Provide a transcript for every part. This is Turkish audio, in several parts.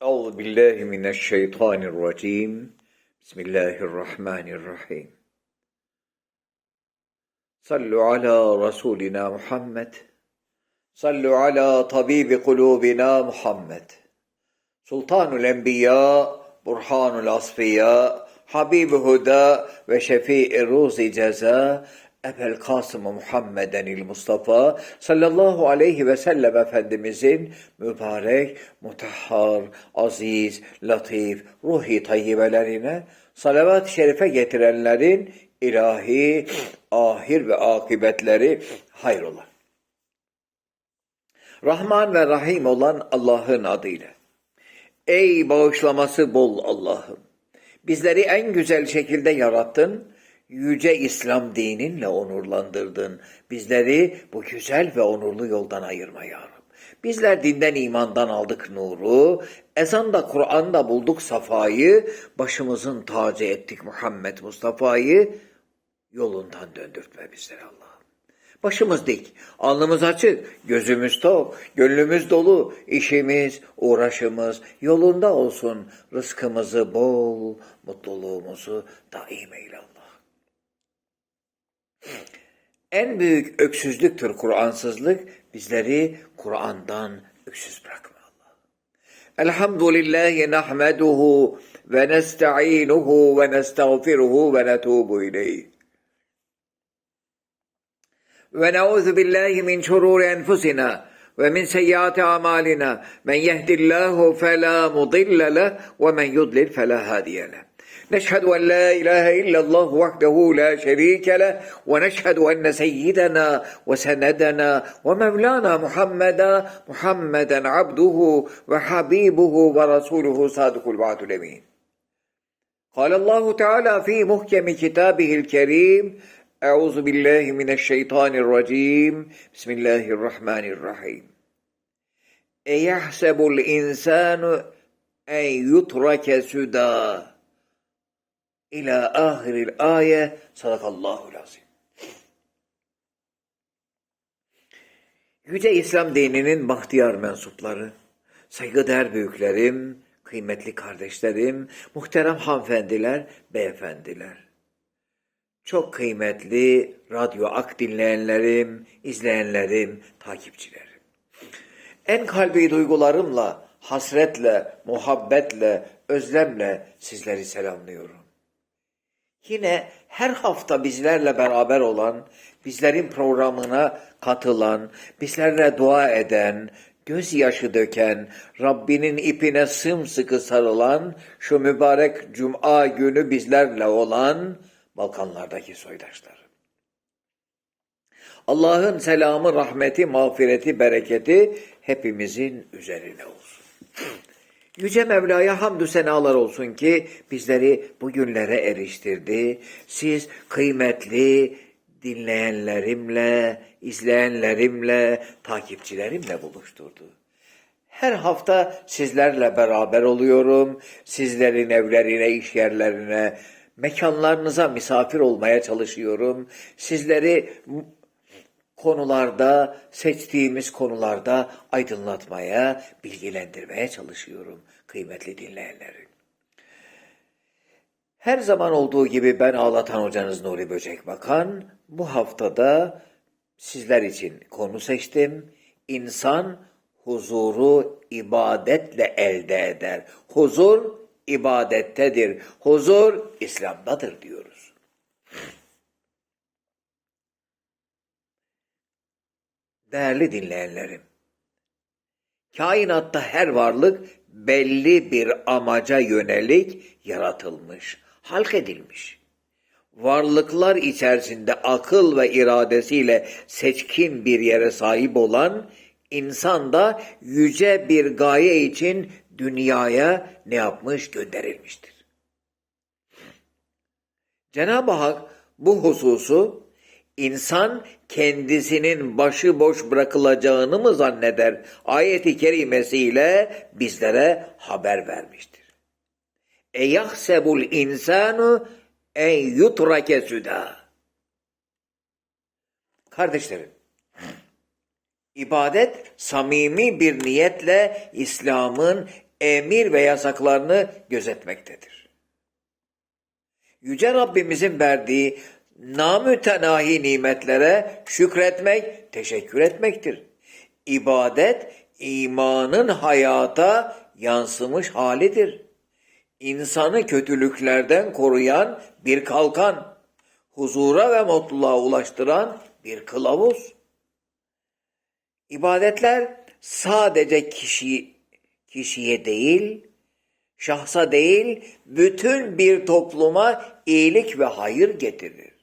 Euzu billahi mineşşeytanirracim. Bismillahirrahmanirrahim. Sallu ala Resulina Muhammed. Sallu ala tabibi kulubina Muhammed. Sultanul Enbiya, Burhanul Asfiya, Habibi Huda ve Şefii Ruzi Ceza Ebel Kasım Muhammeden il Mustafa sallallahu aleyhi ve sellem Efendimizin mübarek, mutahhar, aziz, latif, ruhi tayyibelerine salavat-ı şerife getirenlerin ilahi ahir ve akıbetleri hayır olan. Rahman ve Rahim olan Allah'ın adıyla. Ey bağışlaması bol Allah'ım! Bizleri en güzel şekilde yarattın yüce İslam dininle onurlandırdın. Bizleri bu güzel ve onurlu yoldan ayırma ya Rab. Bizler dinden imandan aldık nuru, ezanda Kur'an'da bulduk safayı, başımızın tacı ettik Muhammed Mustafa'yı, yolundan döndürtme bizleri Allah'ım. Başımız dik, alnımız açık, gözümüz tok, gönlümüz dolu, işimiz, uğraşımız yolunda olsun. Rızkımızı bol, mutluluğumuzu daim eyle Allah. En büyük öksüzlüktür Kur'ansızlık. Bizleri Kur'an'dan öksüz bırakma Allah. Elhamdülillahi nahmeduhu ve nesta'inuhu ve nestağfiruhu ve netubu ileyh. Ve neuzu billahi min şururi enfusina ve min seyyiati amalina. Men yehdillahu fela mudille le ve men yudlil fela hadiye le. نشهد أن لا إله إلا الله وحده لا شريك له ونشهد أن سيدنا وسندنا ومولانا محمدا محمدا عبده وحبيبه ورسوله صادق الوعد الأمين قال الله تعالى في محكم كتابه الكريم أعوذ بالله من الشيطان الرجيم بسم الله الرحمن الرحيم أيحسب الإنسان أن يترك سدى İlâ ahiril âye sadakallahu lazim. Yüce İslam dininin bahtiyar mensupları, saygıdeğer büyüklerim, kıymetli kardeşlerim, muhterem hanımefendiler, beyefendiler. Çok kıymetli Radyo Ak dinleyenlerim, izleyenlerim, takipçilerim. En kalbi duygularımla, hasretle, muhabbetle, özlemle sizleri selamlıyorum. Yine her hafta bizlerle beraber olan, bizlerin programına katılan, bizlerle dua eden, gözyaşı döken, Rabbinin ipine sımsıkı sarılan, şu mübarek cuma günü bizlerle olan Balkanlardaki soydaşlar. Allah'ın selamı, rahmeti, mağfireti, bereketi hepimizin üzerine olsun. Yüce Mevla'ya hamdü senalar olsun ki bizleri bugünlere eriştirdi. Siz kıymetli dinleyenlerimle, izleyenlerimle, takipçilerimle buluşturdu. Her hafta sizlerle beraber oluyorum. Sizlerin evlerine, iş yerlerine, mekanlarınıza misafir olmaya çalışıyorum. Sizleri konularda, seçtiğimiz konularda aydınlatmaya, bilgilendirmeye çalışıyorum kıymetli dinleyenlerim. Her zaman olduğu gibi ben ağlatan hocanız Nuri Böcek Bakan, bu haftada sizler için konu seçtim. İnsan huzuru ibadetle elde eder. Huzur ibadettedir. Huzur İslam'dadır diyoruz. Değerli dinleyenlerim, kainatta her varlık belli bir amaca yönelik yaratılmış, halk edilmiş. Varlıklar içerisinde akıl ve iradesiyle seçkin bir yere sahip olan insan da yüce bir gaye için dünyaya ne yapmış gönderilmiştir. Cenab-ı Hak bu hususu insan kendisinin başıboş bırakılacağını mı zanneder? Ayeti kerimesiyle bizlere haber vermiştir. E yahsebul insanu en yutrake süda. Kardeşlerim, ibadet samimi bir niyetle İslam'ın emir ve yasaklarını gözetmektedir. Yüce Rabbimizin verdiği namütenahi nimetlere şükretmek, teşekkür etmektir. İbadet, imanın hayata yansımış halidir. İnsanı kötülüklerden koruyan bir kalkan, huzura ve mutluluğa ulaştıran bir kılavuz. İbadetler sadece kişi kişiye değil, şahsa değil, bütün bir topluma iyilik ve hayır getirir.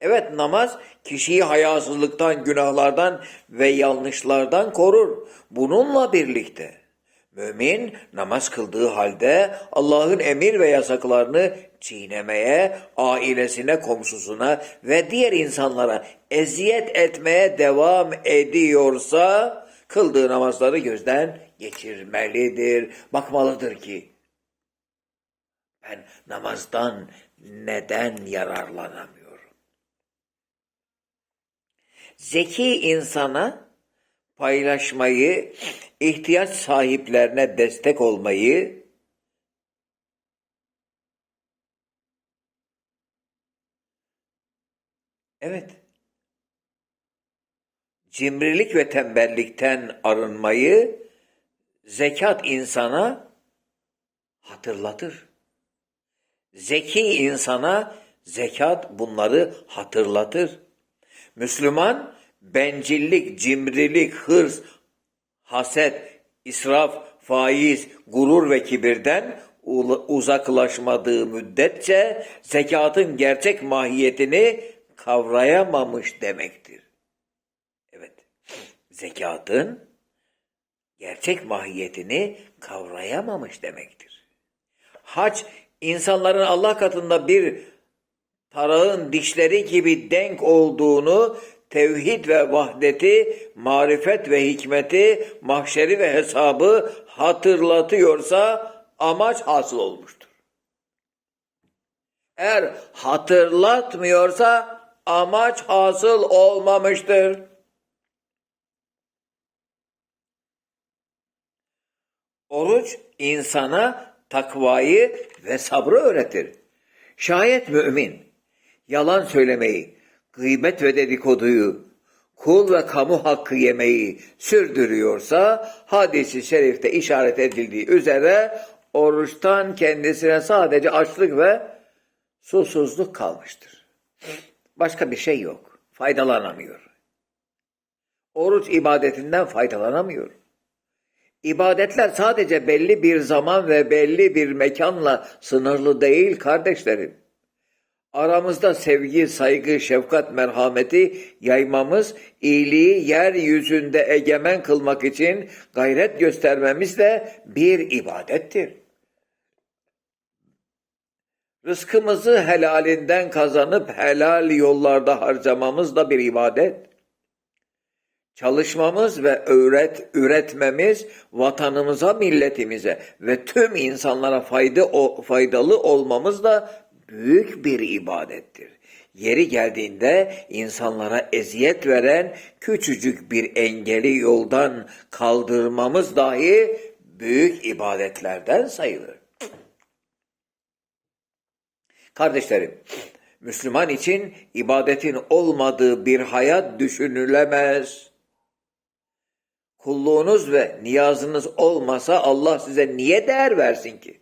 Evet namaz kişiyi hayasızlıktan, günahlardan ve yanlışlardan korur. Bununla birlikte mümin namaz kıldığı halde Allah'ın emir ve yasaklarını çiğnemeye, ailesine, komşusuna ve diğer insanlara eziyet etmeye devam ediyorsa kıldığı namazları gözden geçirmelidir. Bakmalıdır ki ben namazdan neden yararlanamıyorum? Zeki insana paylaşmayı, ihtiyaç sahiplerine destek olmayı, evet, cimrilik ve tembellikten arınmayı zekat insana hatırlatır. Zeki insana zekat bunları hatırlatır. Müslüman bencillik, cimrilik, hırs, haset, israf, faiz, gurur ve kibirden uzaklaşmadığı müddetçe zekatın gerçek mahiyetini kavrayamamış demektir. Evet, zekatın gerçek mahiyetini kavrayamamış demektir. Hac, insanların Allah katında bir tarağın dişleri gibi denk olduğunu, tevhid ve vahdeti, marifet ve hikmeti, mahşeri ve hesabı hatırlatıyorsa amaç hasıl olmuştur. Eğer hatırlatmıyorsa amaç hasıl olmamıştır. Oruç insana takvayı ve sabrı öğretir. Şayet mümin yalan söylemeyi, gıybet ve dedikoduyu, kul ve kamu hakkı yemeyi sürdürüyorsa hadisi şerifte işaret edildiği üzere oruçtan kendisine sadece açlık ve susuzluk kalmıştır. Başka bir şey yok. Faydalanamıyor. Oruç ibadetinden faydalanamıyor. İbadetler sadece belli bir zaman ve belli bir mekanla sınırlı değil kardeşlerim. Aramızda sevgi, saygı, şefkat, merhameti yaymamız, iyiliği yeryüzünde egemen kılmak için gayret göstermemiz de bir ibadettir. Rızkımızı helalinden kazanıp helal yollarda harcamamız da bir ibadet. Çalışmamız ve öğret, üretmemiz vatanımıza, milletimize ve tüm insanlara fayda, faydalı olmamız da büyük bir ibadettir. Yeri geldiğinde insanlara eziyet veren küçücük bir engeli yoldan kaldırmamız dahi büyük ibadetlerden sayılır. Kardeşlerim, Müslüman için ibadetin olmadığı bir hayat düşünülemez. Kulluğunuz ve niyazınız olmasa Allah size niye değer versin ki?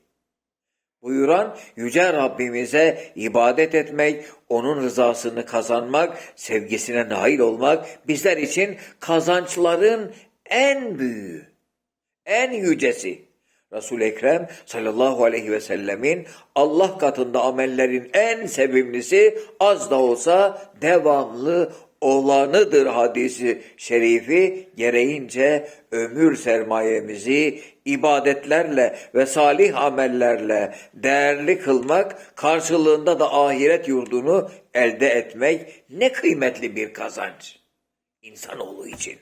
Buyuran Yüce Rabbimize ibadet etmek, onun rızasını kazanmak, sevgisine nail olmak bizler için kazançların en büyüğü, en yücesi. Resul-i Ekrem sallallahu aleyhi ve sellemin Allah katında amellerin en sevimlisi az da olsa devamlı olanıdır hadisi şerifi gereğince ömür sermayemizi ibadetlerle ve salih amellerle değerli kılmak, karşılığında da ahiret yurdunu elde etmek ne kıymetli bir kazanç insanoğlu için.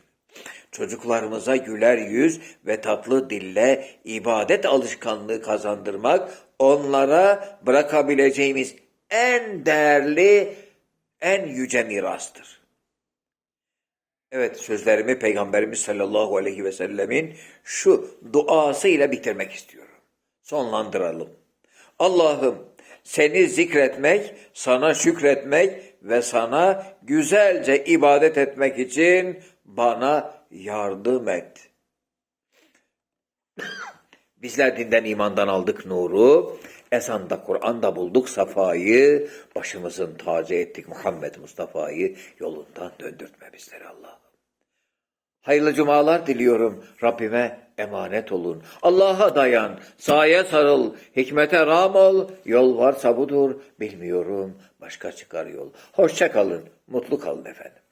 Çocuklarımıza güler yüz ve tatlı dille ibadet alışkanlığı kazandırmak, onlara bırakabileceğimiz en değerli, en yüce mirastır. Evet sözlerimi Peygamberimiz sallallahu aleyhi ve sellemin şu duasıyla bitirmek istiyorum. Sonlandıralım. Allah'ım seni zikretmek, sana şükretmek ve sana güzelce ibadet etmek için bana yardım et. Bizler dinden imandan aldık nuru, esanda Kur'an'da bulduk safayı, başımızın tacı ettik Muhammed Mustafa'yı yolundan döndürtme bizleri Allah'ım. Hayırlı cumalar diliyorum. Rabbime emanet olun. Allah'a dayan. Saye sarıl. Hikmete ram ol. Yol varsa budur. Bilmiyorum. Başka çıkar yol. Hoşça kalın. Mutlu kalın efendim.